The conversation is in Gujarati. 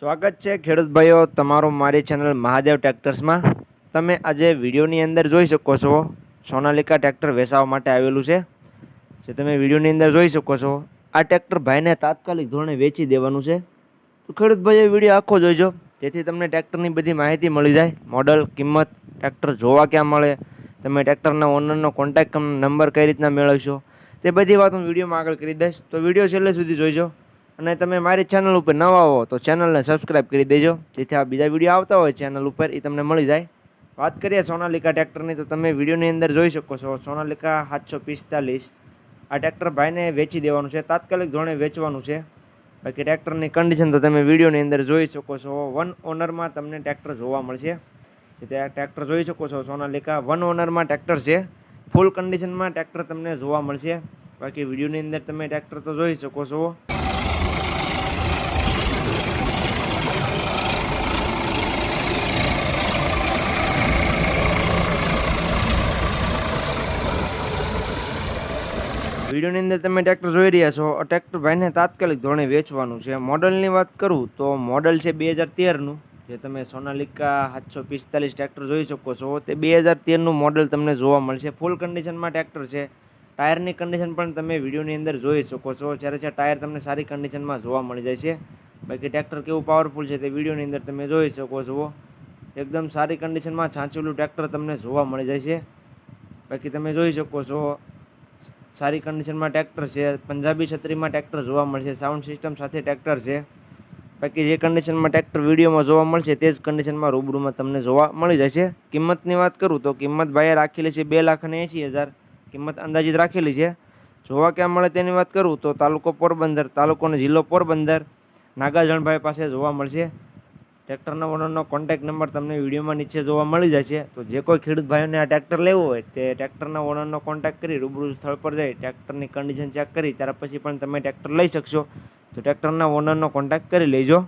સ્વાગત છે ખેડૂત ભાઈઓ, તમારું મારી ચેનલ મહાદેવ ટ્રેક્ટર્સમાં. તમે આજે વિડીયોની અંદર જોઈ શકો છો, સોનાલિકા ટ્રેક્ટર વેચાવા માટે આવેલું છે. જે તમે વિડીયોની અંદર જોઈ શકો છો, આ ટ્રેક્ટર ભાઈને તાત્કાલિક ધોરણે વેચી દેવાનું છે. તો ખેડૂત ભાઈએ વીડિયો આખો જોઈજો. જેથી તમને ટ્રેક્ટરની બધી માહિતી મળી જાય. મોડલ, કિંમત, ટ્રેક્ટર જોવા ક્યાં મળે, તમે ટ્રેક્ટરના ઓનરનો કોન્ટેક્ટ નંબર કઈ રીતના મેળવશો, તે બધી વાત હું વિડીયોમાં આગળ કરી દઈશ. તો વીડિયો છેલ્લે સુધી જોઈજો. અને તમે મારી ચેનલ ઉપર નવા હો તો ચેનલને સબસ્ક્રાઈબ કરી દેજો. જેથી આ બીજા વીડિયો આવતા હોય ચેનલ ઉપર એ તમને મળી જાય. વાત કરીએ સોનાલિકા ટ્રેક્ટરની તો તમે વિડીયોની અંદર જોઈ શકો છો, સોનાલિકા સાતસો પિસ્તાલીસ. આ ટ્રેક્ટર ભાઈને વેચી દેવાનું છે, તાત્કાલિક ધોરણે વેચવાનું છે. બાકી ટ્રેક્ટરની કન્ડિશન તો તમે વિડીયોની અંદર જોઈ શકો છો. વન ઓનરમાં તમને ટ્રેક્ટર જોવા મળશે. જેથી આ ટ્રેક્ટર જોઈ શકો છો, સોનાલિકા વન ઓનરમાં ટ્રેક્ટર છે. ફૂલ કન્ડિશનમાં ટ્રેક્ટર તમને જોવા મળશે. બાકી વિડીયોની અંદર તમે ટ્રેક્ટર તો જોઈ શકો છો. વિડીયોની અંદર તમે ટ્રેક્ટર જોઈ રહ્યા છો. ટ્રેક્ટર ભાઈને તાત્કાલિક ધોરણે વેચવાનું છે. મોડલની વાત કરું તો મોડલ છે બે હજાર તેરનું. જે તમે સોનાલિકા સાતસો પિસ્તાલીસ ટ્રેક્ટર જોઈ શકો છો. તે બે હજાર તેરનું મોડલ તમને જોવા મળશે. ફૂલ કન્ડિશનમાં ટ્રેક્ટર છે. ટાયરની કન્ડિશન પણ તમે વિડીયોની અંદર જોઈ શકો છો. જ્યારે છે ટાયર તમને સારી કન્ડિશનમાં જોવા મળી જાય છે. બાકી ટ્રેક્ટર કેવું પાવરફુલ છે તે વિડીયોની અંદર તમે જોઈ શકો છો. એકદમ સારી કન્ડિશનમાં છાંચેલું ટ્રેક્ટર તમને જોવા મળી જાય છે. બાકી તમે જોઈ શકો છો. સારી કન્ડિશનમાં ટ્રેક્ટર છે. પંજાબી છત્રીમાં ટ્રેક્ટર જોવા મળશે. સાઉન્ડ સિસ્ટમ સાથે ટ્રેક્ટર છે. બાકી જે કન્ડિશનમાં ટ્રેક્ટર વિડીયોમાં જોવા મળશે, તે જ કન્ડિશનમાં રૂબરૂમાં તમને જોવા મળી જશે. કિંમતની વાત કરું તો કિંમત ભાઈએ રાખેલી છે બે લાખ અને એંસી હજાર. કિંમત અંદાજિત રાખેલી છે. જોવા ક્યાં મળે તેની વાત કરું તો તાલુકો પોરબંદર તાલુકો અને જિલ્લો પોરબંદર. નાગાજણભાઈ પાસે જોવા મળશે. ટ્રેક્ટરના ઓનરનો કોન્ટેક્ટ નંબર તમને વિડીયોમાં નીચે જોવા મળી જશે. તો જે કોઈ ખેડૂત ભાઈઓને આ ટ્રેક્ટર લેવું હોય, તે ટ્રેક્ટરના ઓનરનો કોન્ટેક્ટ કરી રૂબરૂ સ્થળ પર જઈ ટ્રેક્ટરની કન્ડિશન ચેક કરી, ત્યાર પછી પણ તમે ટ્રેક્ટર લઈ શકશો. તો ટ્રેક્ટરના ઓનરનો કોન્ટેક્ટ કરી લેજો.